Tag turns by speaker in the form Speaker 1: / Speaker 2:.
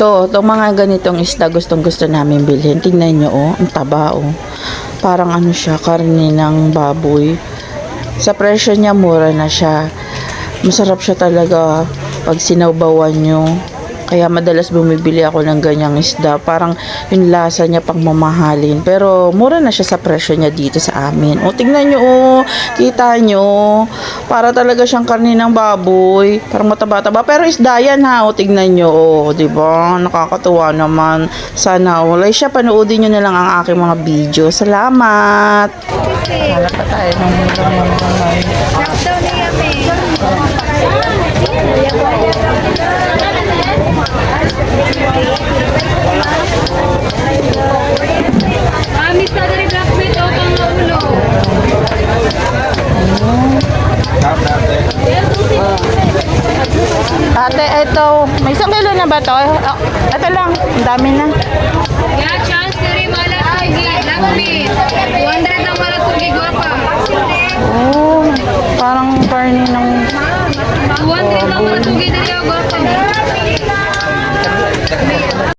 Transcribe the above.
Speaker 1: To, itong mga ganitong isda gustong gusto namin bilhin. Tingnan nyo, oh. Ang taba, oh. Parang ano siya, karne ng baboy. Sa presyo niya, mura na siya. Masarap siya talaga pag sinawbawan nyo. Kaya madalas bumibili ako ng ganyang isda. Parang yung lasa niya pang mamahalin. Pero mura na siya sa presyo niya dito sa amin. O tingnan nyo, oh. Kita nyo. Para talaga siyang karne ng baboy. Parang mataba-taba. Pero isda yan ha. O tingnan nyo, oh. Diba? Nakakatuwa naman. Sana wala siya. Panoodin nyo na lang ang aking mga video. Salamat! Hanap pa tayo ng murang-murang
Speaker 2: Lockdown na. Ah,
Speaker 1: Ate, ito. May isang kilo na ba to? Ah, ito lang. Ang dami na.
Speaker 2: Yeah, chance na rin malatugi. Blackmail. 200 ang malatugi guwapa.
Speaker 1: Oh, parang karne ng...
Speaker 2: 200 ang malatugi na rin guwapa.